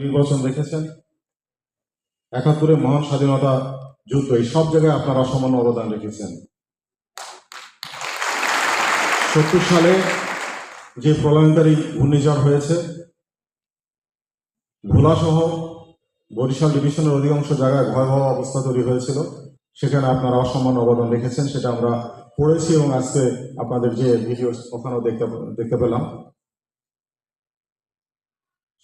নির্বাচন দেখেছেন? একাত্তরের মহান স্বাধীনতা যুদ্ধ, এই সব জায়গায় আপনারা অসামান্য অবদান রেখেছেন। সত্তর সালে যে প্রলয়নকারী ঘূর্ণিঝড় হয়েছে, ভোলাসহ বরিশাল ডিভিশনের অধিকাংশ জায়গায় ভয়াবহ অবস্থা তৈরি হয়েছিল। সেখানে আপনারা অসামান্য অবদান রেখেছেন, সেটা আমরা পড়েছি এবং আজকে আপনাদের যে ভিডিও ওখানেও দেখতে দেখতে পেলাম।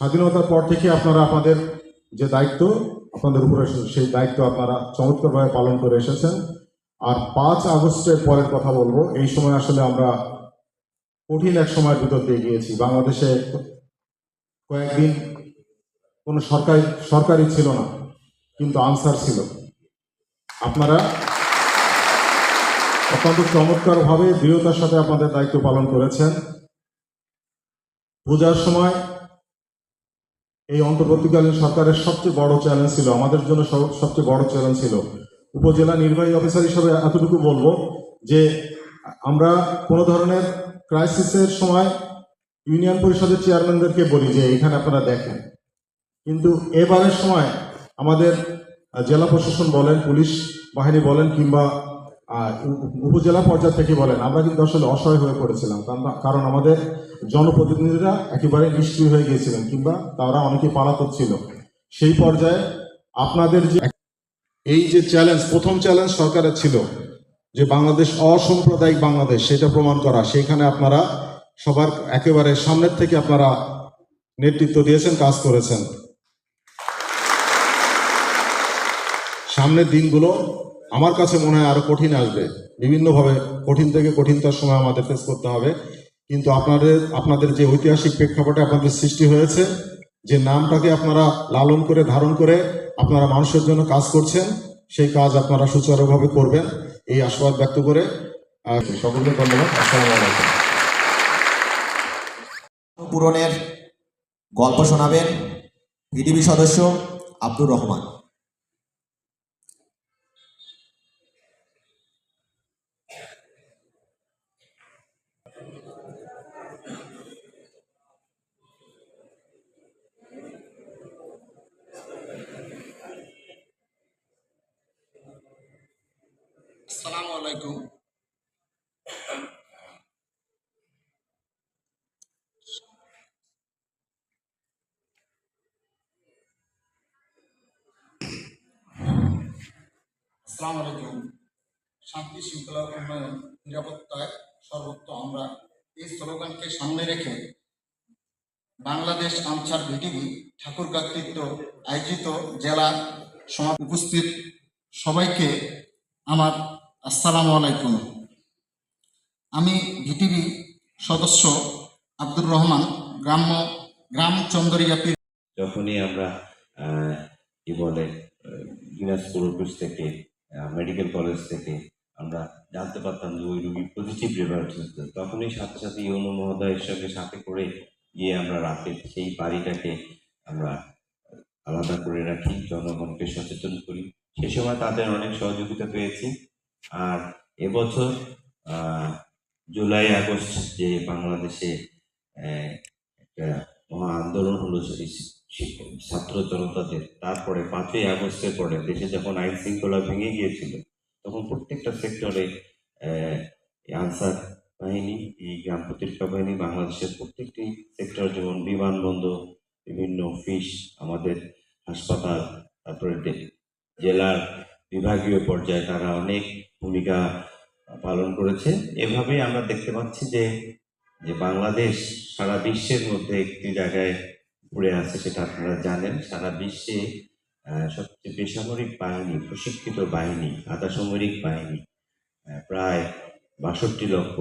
স্বাধীনতার পর থেকে আপনারা আপনাদের যে দায়িত্ব, আপনাদের উপরে সেই দায়িত্ব আপনারা চমৎকারভাবে পালন করে এসেছেন। আর পাঁচ আগস্টের পরের কথা বলব, এই সময় আসলে আমরা কঠিন এক সময়ের ভিতর দিয়ে গিয়েছি। বাংলাদেশে কয়েকদিন কোনো সরকারি সরকারি ছিল না, কিন্তু আনসার ছিল। আপনারা অত্যন্ত চমৎকারভাবে দৃঢ়তার সাথে আপনাদের দায়িত্ব পালন করেছেন। পূজার সময় এই অন্তর্বর্তীকালীন সরকারের সবচেয়ে বড় চ্যালেঞ্জ ছিল, আমাদের জন্য সব- সবচেয়ে বড় চ্যালেঞ্জ ছিল। উপজেলা নির্বাহী অফিসার হিসেবে এতটুকু বলব যে, আমরা কোনো ধরনের ক্রাইসিসের সময় ইউনিয়ন পরিষদের চেয়ারম্যানদেরকে বলি যে এখানে আপনারা দেখেন। কিন্তু এবারের সময় আমাদের জেলা প্রশাসন বলেন, পুলিশ বাহিনী বলেন, কিংবা উপজেলা পর্যায় থেকে বলেন, আমরা কিন্তু আসলে অসহায় হয়ে পড়েছিলাম। কারণ আমাদের জনপ্রতিনিধিরা একেবারে নিষ্ক্রিয় হয়ে গিয়েছিলেন, কিংবা তারা অনেকে পালাতক ছিল। সেই পর্যায়ে আপনাদের যে এই যে চ্যালেঞ্জ প্রথম চ্যালেঞ্জ সরকারের ছিল, যে বাংলাদেশ অসাম্প্রদায়িক বাংলাদেশ, সেটা প্রমাণ করা। সেইখানে আপনারা সবার একেবারে সামনের থেকে আপনারা নেতৃত্ব দিয়েছেন, কাজ করেছেন। সামনের দিনগুলো আমার কাছে মনে হয় আরও কঠিন আসবে। বিভিন্নভাবে কঠিন থেকে কঠিনতার সময় আমাদের ফেস করতে হবে। কিন্তু আপনাদের আপনাদের যে ঐতিহাসিক প্রেক্ষাপটে আপনাদের সৃষ্টি হয়েছে, যে নামটাকে আপনারা লালন করে, ধারণ করে আপনারা মানুষের জন্য কাজ করছেন, সেই কাজ আপনারা সুচারুভাবে করবেন, এই আশীর্বাদ ব্যক্ত করে সকলকে ধন্যবাদ। পূরণের গল্প শোনাবেন ভিডিবি সদস্য আব্দুর রহমান আসসালামু আলাইকুম আসসালামু আলাইকুম শান্তি শৃঙ্খলা উন্নয়ন, নিরাপত্তায় সর্বত্র আমরা এই স্লোগানকে সামনে রেখে বাংলাদেশ আনসার ভিটিভি ঠাকুর কর্তৃত্ব আয়োজিত জেলা সমাজ উপস্থিত সবাইকে আমার আসসালামু আলাইকুম। আমি ভিটিভি সদস্য আব্দুর রহমান, গ্রাম্য গ্রাম চন্দরিয়াপি যখনই আমরা কি বলে দিনাজপুর অফিস থেকে মেডিকেল কলেজ থেকে আমরা জানতে পারতাম যে ওই রুগী পজিটিভ হচ্ছে তখনই সাথে সাথে ইউনো মহোদয়ের সঙ্গে সাথে করে গিয়ে আমরা রাতে সেই বাড়িটাকে আমরা আলাদা করে রাখি, জনগণকে সচেতন করি। সে সময় তাদের অনেক সহযোগিতা পেয়েছি। আর এবছর জুলাই, আগস্ট যে বাংলাদেশে একটা মহা আন্দোলন হলো ছাত্র জনতাদের তারপরে পাঁচই আগস্টের পরে দেশে যখন আইন শৃঙ্খলা ভেঙে গিয়েছিল, তখন প্রত্যেকটা সেক্টরে আনসার বাহিনী, এই গ্রাম প্রতিরক্ষা বাহিনী, বাংলাদেশের প্রত্যেকটি সেক্টর, যেমন বিমানবন্দর, বিভিন্ন অফিস, আমাদের হাসপাতাল, তারপরে জেলার বিভাগীয় পর্যায়ে তারা অনেক ভূমিকা পালন করেছে। এভাবেই আমরা দেখতে পাচ্ছি যে যে বাংলাদেশ সারা বিশ্বের মধ্যে একটি জায়গায় পড়ে আছে সেটা আপনারা জানেন। সারা বিশ্বে সবচেয়ে বেসামরিক বাহিনী, প্রশিক্ষিত বাহিনী আধা সামরিক বাহিনী প্রায় বাষট্টি লক্ষ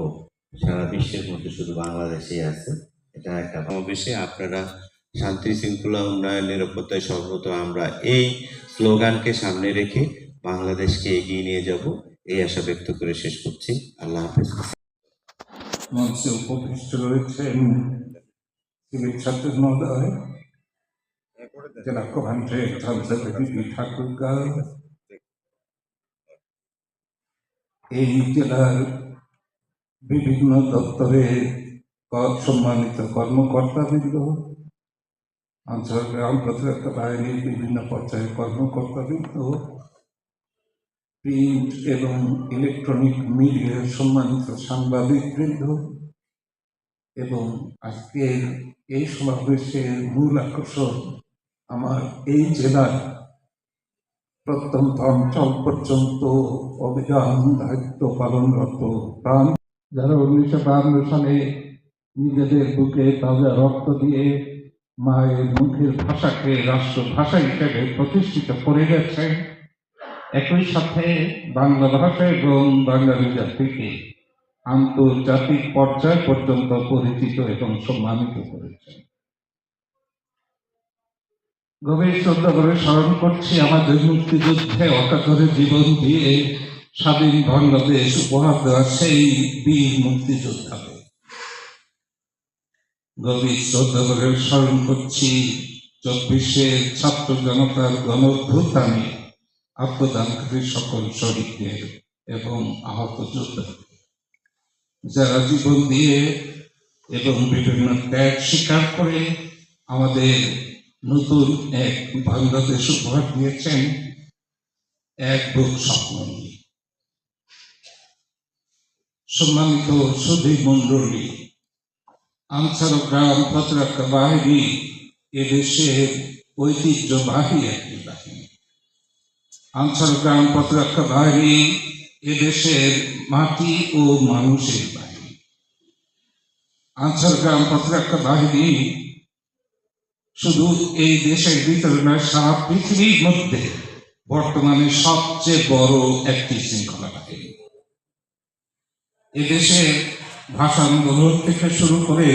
সারা বিশ্বের মধ্যে শুধু বাংলাদেশেই আছে। এটা একটা সমাবেশে আপনারা শান্তি শৃঙ্খলা উন্নয়ন, নিরাপত্তায় সর্বত আমরা এই স্লোগানকে সামনে রেখে বাংলাদেশকে এগিয়ে নিয়ে যাব। এই আশা ব্যক্ত করে শেষ করছি। আল্লাহ হাফেজ। মঞ্চে উপবিষ্ট কমান্ডে ঝালসাবাড়ি ঠাকুরগাঁও এই জেলার বিভিন্ন দপ্তরে সম্মানিত কর্মকর্তাবৃন্দ অঞ্চল গ্রাম প্রতিরক্ষা বাহিনীর বিভিন্ন পর্যায়ের কর্মকর্তাবৃন্দ প্রিন্ট এবং ইলেকট্রনিক মিডিয়ার সম্মানিত সাংবাদিকবৃন্দ এবং আজকে এই সমাবেশের মূল আকর্ষণ আমার এই জেলার প্রত্যন্ত অঞ্চল পর্যন্ত অভিযান দায়িত্ব পালনরত প্রাণ। যারা উনিশশো বাহান্ন সালে নিজেদের বুকে তাজা রক্ত দিয়ে মায়ের মুখের ভাষাকে রাষ্ট্রভাষা হিসেবে প্রতিষ্ঠিত করে গেছেন, একই সাথে বাংলা ভাষা এবং বাঙালি জাতিকে আন্তর্জাতিক পর্যায় পর্যন্ত পরিচিত এবং সম্মানিত করেছেন। গভীর শ্রদ্ধা করে স্মরণ করছি আমাদের মুক্তিযুদ্ধে অকাতরে জীবন দিয়ে স্বাধীন বাংলাদেশ উপহার দেওয়া সেই বীর মুক্তিযোদ্ধাদের গভীর শ্রদ্ধা করে স্মরণ করছি চব্বিশে ছাত্র জনতার গণভ্যুত্থানে আত্মদানকারী সকল শহীদদের এবং আহত যোদ্ধাদের যারা জীবন দিয়ে এবং বিভিন্ন ত্যাগ স্বীকার করে আমাদের নতুন এক বাংলাদেশ উপহার দিয়েছেন, এক বুক স্বপ্ন সম্মানিত সুধী মন্ডলী আনসার গ্রাম প্রতিরক্ষা বাহিনী এদেশের ঐতিহ্যবাহী একটি বাহিনী। আনসার গ্রাম প্রতিরক্ষা বাহিনী এদেশের মাটি ও মানুষের বাহিনী আনসার গ্রাম প্রতিরক্ষা বাহিনী শুধু এই দেশের ভিতরে নয়, সারা পৃথিবীর মধ্যে বর্তমানে সবচেয়ে বড় একটি শৃঙ্খলা বাহিনী। এদেশে ভাষা আন্দোলন থেকে শুরু করে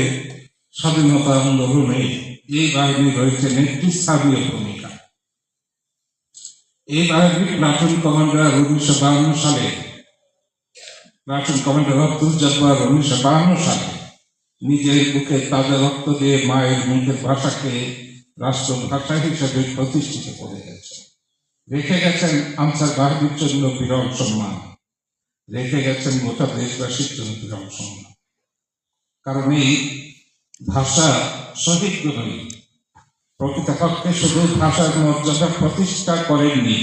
স্বাধীনতা আন্দোলনে এই বাহিনী রয়েছে নেতৃস্থানীয় ভূমিকা এই বাহিনীর প্লাটুন কমান্ডার উনিশশো বাহান্ন সালে প্লাটুন কমান্ডার আব্দুল জব্বার উনিশশো বাহান্ন সালে নিজের বুকে তাজা রক্ত দিয়ে মায়ের মুখের ভাষাকে রাষ্ট্রভাষা হিসেবে প্রতিষ্ঠিত করে গেছে। রেখে গেছেন আনসার বাহিনীর জন্য বিরল সম্মান। রেখে গেছেন গোটা দেশবাসীর জন্য বিরল সম্মান। কারণ এই ভাষা শহীদগুলোই প্রকৃতপক্ষে শুধু ভাষার মর্যাদা প্রতিষ্ঠা করেননি।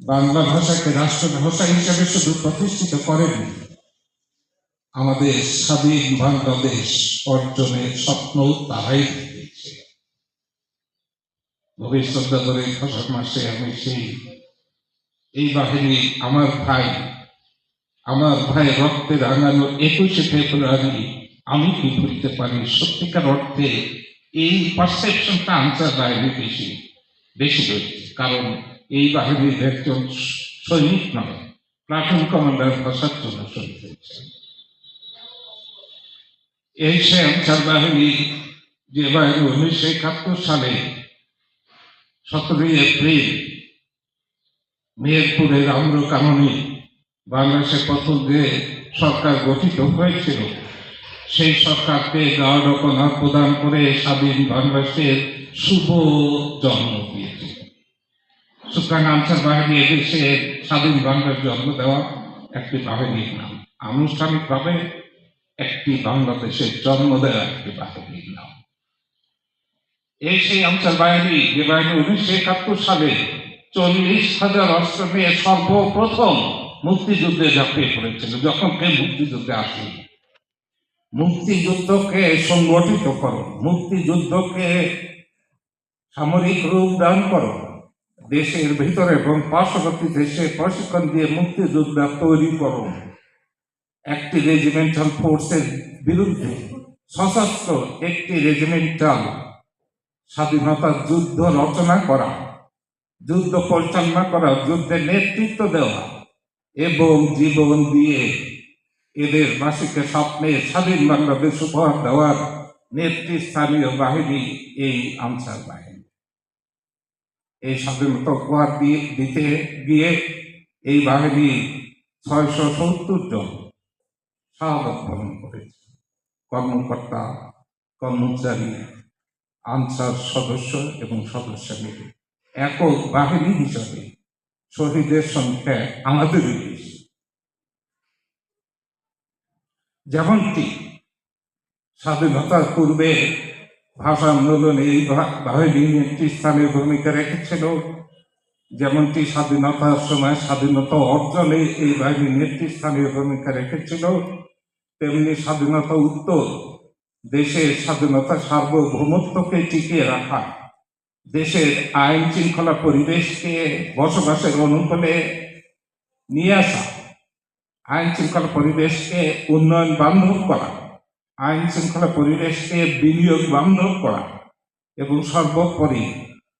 বাংলা ভাষাকে রাষ্ট্রভাষা হিসেবে শুধু প্রতিষ্ঠিত করেননি। আমাদের স্বাধীন বাংলাদেশ অর্জনের স্বপ্ন তারাই গভীর শ্রদ্ধা মাসে আমি সেই এই বাহিনী আমার ভাই আমার ভাই রক্তে রাঙানো একুশে ফেব্রুয়ারি আমি কি ভুলতে পারি? সত্যিকার অর্থে এই পারসেপশনটা আনসার বাহিনী বেশি বেশি কারণ এই বাহিনীর একজন সৈনিক নয় প্লাটুন কমান্ডার ভাষার জন্য হয়েছেন এই সে আনসার বাহিনী যে বাহিনী উনিশশো একাত্তর সালে সতেরোই এপ্রিল মেহেরপুরের আম্রকাননে বাংলাদেশের প্রথম যে সরকার গঠিত হয়েছিল সেই সরকারকে গাঢ়কণা প্রদান করে স্বাধীন বাংলাদেশের শুভ জন্ম দিয়েছে। সুতরাং আনসার বাহিনী এদেশে স্বাধীন বাংলার জন্ম দেওয়া একটি বাহিনীর নাম। আনুষ্ঠানিকভাবে একটি বাংলাদেশের জন্ম দেওয়া একটি বাহিনীর নাম। এই সেই আনসার বাহিনী, যে বাহিনী উনিশশো একাত্তর সালে চল্লিশ হাজার অস্ত্র নিয়ে সর্বপ্রথম মুক্তিযুদ্ধে ঝাঁপিয়ে পড়েছিল, যখন কেউ মুক্তিযুদ্ধে আসে মুক্তিযুদ্ধকে সংগঠিত করো, মুক্তিযুদ্ধকে সামরিক রূপ দান করো। দেশের ভিতরে এবং পার্শ্ববর্তী দেশে প্রশিক্ষণ দিয়ে মুক্তিযোদ্ধা তৈরি করো। একটি রেজিমেন্টাল ফোর্সের বিরুদ্ধে সশস্ত্র, একটি রেজিমেন্টাল স্বাধীনতার যুদ্ধ রচনা করা, যুদ্ধ পরিচালনা করা যুদ্ধের নেতৃত্ব দেওয়া এবং জীবন দিয়ে এদের বাসীকে স্বপ্নে স্বাধীন বাংলাদেশ উপহার দেওয়ার নেতৃস্থানীয় বাহিনী এই আনসার বাহিনী। এই স্বাধীনতা উপহার দিয়ে দিতে গিয়ে এই বাহিনী ছয়শো সত্তর জন শাহাদত বরণ করেছে। কর্মকর্তা, কর্মচারী, আনসার সদস্য এবং সদস্য মিলে। একক বাহিনী হিসাবে শহীদের সংখ্যা আমাদেরই বেশি। যেমনটি স্বাধীনতার পূর্বে ভাষা আন্দোলনে এই বা- বাহিনী একটি স্থানীয় ভূমিকা রেখেছিল। যেমনটি স্বাধীনতার সময় স্বাধীনতা অর্জনে এই বাহিনী নেতৃস্থানীয় ভূমিকা রেখেছিল, তেমনি স্বাধীনতা উত্তর, দেশের স্বাধীনতা সার্বভৌমত্বকে টিকিয়ে রাখা, দেশের আইন শৃঙ্খলা পরিবেশকে বসবাসের অনুকূলে নিয়ে আসা আইন শৃঙ্খলা পরিবেশকে উন্নয়ন বান্ধব করা আইন শৃঙ্খলা পরিবেশকে বিনিয়োগ বান্ধব করা এবং সর্বোপরি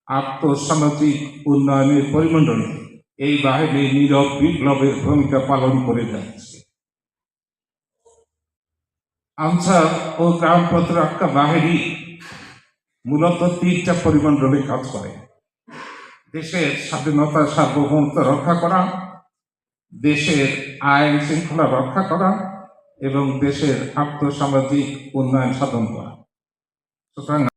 আর্থসামাজিক উন্নয়নের পরিমণ্ডলে এই বাহিনী নীরব বিপ্লবের ভূমিকা পালন করে যাচ্ছে। আনসার ও গ্রাম প্রতিরক্ষা বাহিনী মূলত তিনটা পরিমণ্ডলে কাজ করে। দেশের স্বাধীনতা সার্বভৌমত্ব রক্ষা করা দেশের আইন শৃঙ্খলা রক্ষা করা এবং দেশের আর্থসামাজিক উন্নয়ন সাধন করা। সুতরাং